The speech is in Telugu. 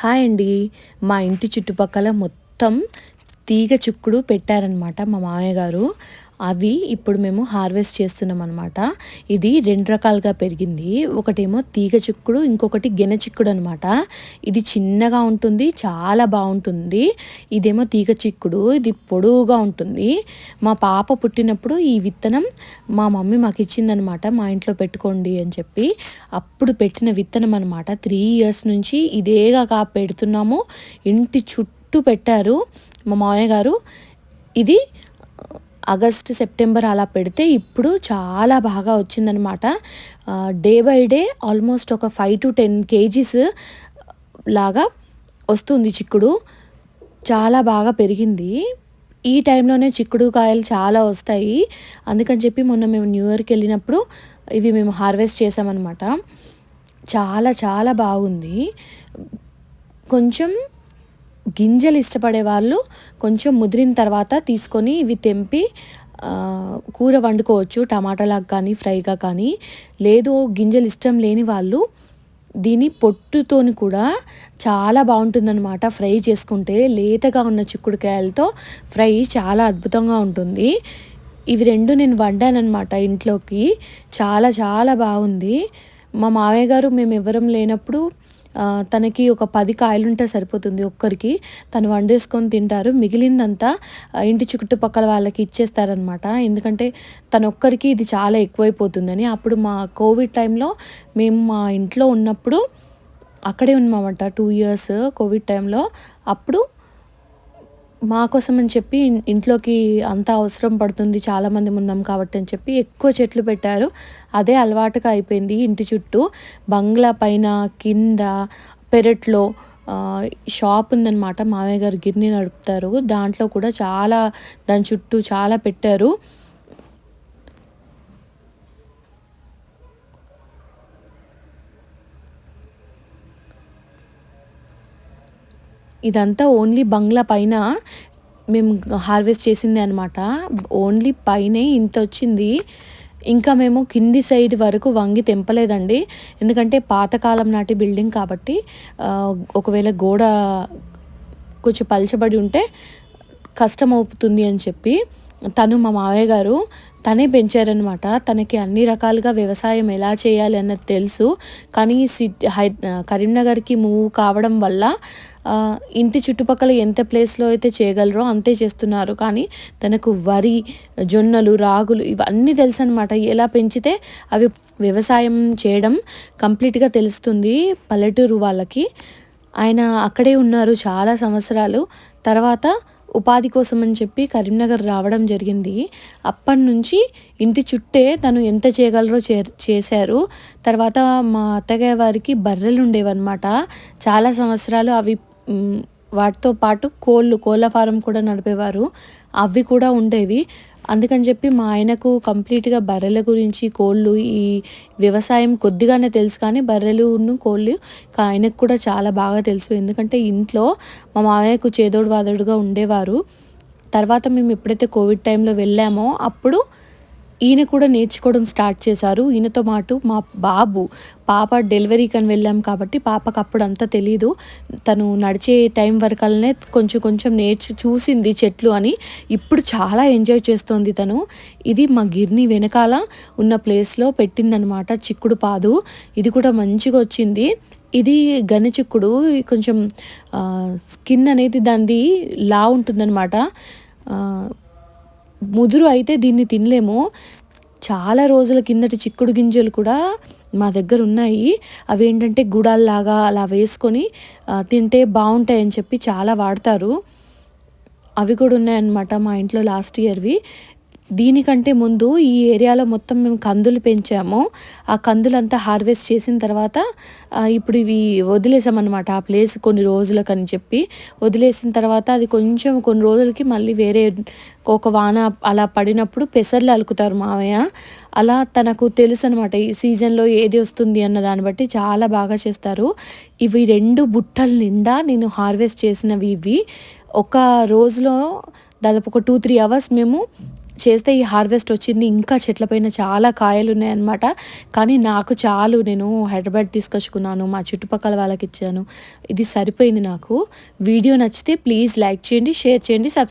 హాయ్ అండి. మా ఇంటి చుట్టుపక్కల మొత్తం తీగ చుక్కుడు పెట్టారనమాట మా మామయ్య గారు. అవి ఇప్పుడు మేము హార్వెస్ట్ చేస్తున్నాం అనమాట ఇది రెండు రకాలుగా పెరిగింది. ఒకటేమో తీగ చిక్కుడు ఇంకొకటి గెన చిక్కుడు అనమాట ఇది చిన్నగా ఉంటుంది చాలా బాగుంటుంది. ఇదేమో తీగ చిక్కుడు ఇది పొడవుగా ఉంటుంది. మా పాప పుట్టినప్పుడు ఈ విత్తనం మా మమ్మీ మాకు ఇచ్చిందనమాట మా ఇంట్లో పెట్టుకోండి అని చెప్పి. అప్పుడు పెట్టిన విత్తనం అనమాట త్రీ ఇయర్స్ నుంచి ఇదేగా కా పెడుతున్నాము. ఇంటి చుట్టూ పెట్టారు మా మామయ్య గారు. ఇది ఆగస్ట్ సెప్టెంబర్ అలా పెడితే ఇప్పుడు చాలా బాగా వచ్చిందనమాట డే బై డే ఆల్మోస్ట్ ఒక ఫైవ్ టు టెన్ కేజీస్ లాగా వస్తుంది చిక్కుడు. చాలా బాగా పెరిగింది. ఈ టైంలోనే చిక్కుడు కాయలు చాలా వస్తాయి. అందుకని చెప్పి మొన్న మేము న్యూ ఇయర్కి వెళ్ళినప్పుడు ఇవి మేము హార్వెస్ట్ చేసామన్నమాట చాలా చాలా బాగుంది. కొంచెం గింజలు ఇష్టపడే వాళ్ళు కొంచెం ముదిరిన తర్వాత తీసుకొని ఇవి తెంపి కూర వండుకోవచ్చు టమాటాలకు కానీ ఫ్రైగా కానీ. లేదు గింజలు ఇష్టం లేని వాళ్ళు దీని పొట్టుతోని కూడా చాలా బాగుంటుందన్నమాట ఫ్రై చేసుకుంటే. లేతగా ఉన్న చిక్కుడుకాయలతో ఫ్రై చాలా అద్భుతంగా ఉంటుంది. ఇవి రెండు నేను వండానమాట ఇంట్లోకి. చాలా చాలా బాగుంది. మా మావయ్య గారు మేము ఎవరం లేనప్పుడు తనకి ఒక పది కాయలుంటే సరిపోతుంది ఒక్కరికి. తను వండేసుకొని తింటారు. మిగిలిందంతా ఇంటి చుట్టుపక్కల వాళ్ళకి ఇచ్చేస్తారనమాట ఎందుకంటే తన ఒక్కరికి ఇది చాలా ఎక్కువైపోతుందని. అప్పుడు మా కోవిడ్ టైంలో మేము మా ఇంట్లో ఉన్నప్పుడు అక్కడే ఉన్నామంట టూ ఇయర్స్ కోవిడ్ టైంలో. అప్పుడు మా కోసం అని చెప్పి ఇంట్లోకి అంత అవసరం పడుతుంది చాలామంది ఉన్నాం కాబట్టి అని చెప్పి ఎక్కువ చెట్లు పెట్టారు. అదే అలవాటుగా అయిపోయింది ఇంటి చుట్టూ. బంగ్లా పైన కింద పెరట్లో షాప్ ఉందన్నమాట. మామయ్య గారు గిర్ని నడుపుతారు. దాంట్లో కూడా చాలా దాని చుట్టూ చాలా పెట్టారు. ఇదంతా ఓన్లీ బంగ్లా పైన మేము హార్వెస్ట్ చేసింది అనమాట ఓన్లీ పైనే ఇంత వచ్చింది. ఇంకా మేము కింది సైడ్ వరకు వంగి తెంపలేదండి. ఎందుకంటే పాతకాలం నాటి బిల్డింగ్ కాబట్టి ఒకవేళ గోడ కొంచెం పలచబడి ఉంటే కష్టం అవుతుంది అని చెప్పి తను మా మావయ్య గారు తనే పెంచారనమాట తనకి అన్ని రకాలుగా వ్యవసాయం ఎలా చేయాలి అన్నది తెలుసు. కానీ సిటీ హై కరీంనగర్కి మూవ్ కావడం వల్ల ఇంటి చుట్టుపక్కల ఎంత ప్లేస్లో అయితే చేయగలరో అంతే చేస్తున్నారు. కానీ తనకు వరి జొన్నలు రాగులు ఇవన్నీ తెలుసు అనమాట ఎలా పెంచితే అవి వ్యవసాయం చేయడం కంప్లీట్గా తెలుస్తుంది పల్లెటూరు వాళ్ళకి. ఆయన అక్కడే ఉన్నారు చాలా సంవత్సరాలు. తర్వాత ఉపాధి కోసం అని చెప్పి కరీంనగర్ రావడం జరిగింది. అప్పటి నుంచి ఇంటి చుట్టే తను ఎంత చేయగలరో చే చేశారు. తర్వాత మా అత్తగారి వారికి బర్రెలు ఉండేవన్నమాట. చాలా సంవత్సరాలు అవి వాటితో పాటు కోళ్ళు కోళ్ళ ఫారం కూడా నడిపేవారు. అవి కూడా ఉండేవి. అందుకని చెప్పి మా ఆయనకు కంప్లీట్గా బర్రెల గురించి కోళ్ళు ఈ వ్యవసాయం కొద్దిగానే తెలుసు కానీ బర్రెలును కోళ్ళు ఆయనకు కూడా చాలా బాగా తెలుసు. ఎందుకంటే ఇంట్లో మా మామయ్యకు చేదోడు వాదోడుగా ఉండేవారు. తర్వాత మేము ఎప్పుడైతే కోవిడ్ టైంలో వెళ్ళామో అప్పుడు ఈయన కూడా నేర్చుకోవడం స్టార్ట్ చేశారు. ఈయనతో పాటు మా బాబు పాప డెలివరీకి అని వెళ్ళాం కాబట్టి పాపకు అప్పుడు అంతా తెలీదు. తను నడిచే టైం వరకల్నే కొంచెం కొంచెం నేర్చి చూసింది చెట్లు అని ఇప్పుడు చాలా ఎంజాయ్ చేస్తోంది తను. ఇది మా గిర్ని వెనకాల ఉన్న ప్లేస్లో పెట్టిందనమాట చిక్కుడు పాదు. ఇది కూడా మంచిగా వచ్చింది. ఇది గనిచిక్కుడు కొంచెం స్కిన్ అనేది దానిది లా ఉంటుందన్నమాట ముదురు అయితే దీన్ని తినలేము. చాలా రోజుల కిందటి చిక్కుడు గింజలు కూడా మా దగ్గర ఉన్నాయి. అవి ఏంటంటే గుడాల్లాగా అలా వేసుకొని తింటే బాగుంటాయని చెప్పి చాలా వాడతారు. అవి కూడా ఉన్నాయన్నమాట మా ఇంట్లో లాస్ట్ ఇయర్వి. దీనికంటే ముందు ఈ ఏరియాలో మొత్తం మేము కందులు పెంచాము. ఆ కందులంతా హార్వెస్ట్ చేసిన తర్వాత ఇప్పుడు ఇవి వదిలేసామన్నమాట. ఆ ప్లేస్ కొన్ని రోజులకని చెప్పి వదిలేసిన తర్వాత అది కొంచెం కొన్ని రోజులకి మళ్ళీ వేరే ఒక వాన అలా పడినప్పుడు పెసర్లు అలుకుతారు మావయ్య. అలా తనకు తెలుసు అనమాట ఈ సీజన్లో ఏది వస్తుంది అన్న దాన్ని బట్టి చాలా బాగా చేస్తారు. ఇవి రెండు బుట్టల నిండా నేను హార్వెస్ట్ చేసినవి ఇవి. ఒక రోజులో దాదాపు ఒక టూ త్రీ అవర్స్ మేము చేస్తే ఈ హార్వెస్ట్ వచ్చింది ఇంకా చెట్ల పైన చాలా కాయలు ఉన్నాయన్నమాట కానీ నాకు చాలు నేను హైదరాబాద్ తీసుకొచ్చుకున్నాను మా చుట్టుపక్కల వాళ్ళకి ఇచ్చాను. ఇది సరిపోయింది నాకు. వీడియో నచ్చితే ప్లీజ్ లైక్ చేయండి షేర్ చేయండి సబ్స్క్రైబ్